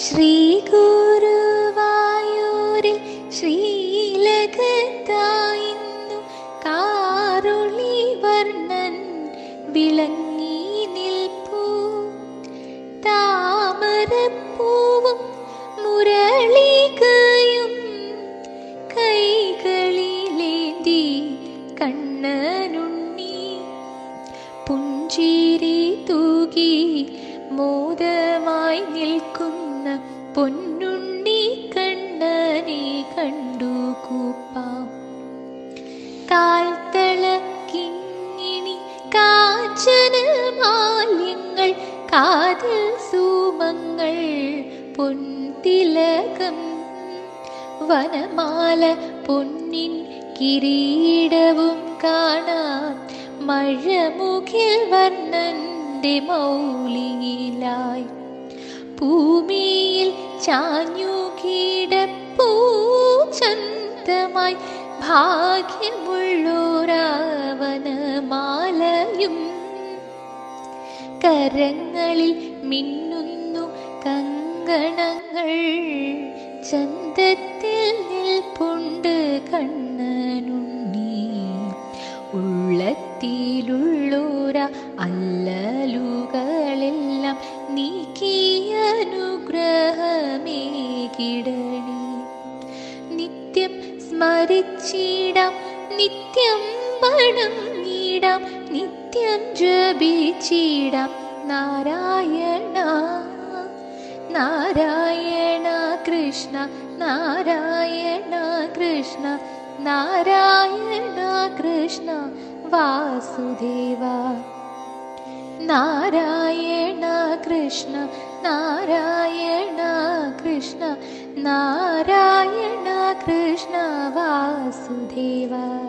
ശ്രീ ഗുരുവായൂരിൽ ശ്രീലകത്തായിന്നു കാറുളി വർണൻ വിളങ്ങി നിൽപ്പൂ. താമരപ്പൂവും മുരളികയും കൈകളിലേന്തി കണ്ണനുണ്ണി. പുഞ്ചിരി തൂകി മോദമായി നിൽക്കുന്ന പൊന്നുണ്ണി കണ്ണനെ കണ്ടു കൂപ്പാം. കാൽത്തള കിങ്ങിണി കാഞ്ചന മാല്യങ്ങൾ കാതിൽ സൂമങ്ങൾ പൊൻതിലകം വനമാല പൊന്നിൻ കിരീടവും കാണാം. മഴമുഖിൽ വർണന്റെ മൗലിയിലായി ഭൂമിയിൽ ചാഞ്ഞു കിടപ്പൂ ചന്തമായി ഭാഗ്യമുള്ളോരാവനമാലയും. കരങ്ങളിൽ മിന്നുന്നു കങ്കണങ്ങൾ ചന്തത്തിൽ ഉള്ളത്തിലുള്ളോര അല്ലലുകളെല്ലാം നീക്കിയനുഗ്രഹമേകിടണി നിത്യം സ്മരിച്ചിടാം നിത്യം വണങ്ങിടാം നിത്യം ജപിച്ചിടാം. നാരായണ നാരായണ കൃഷ്ണ നാരായണ കൃഷ്ണ നാരായണ കൃഷ്ണ. वासुदेवा। नारायण कृष्ण नारायण कृष्ण नारायण कृष्ण वासुदेवा।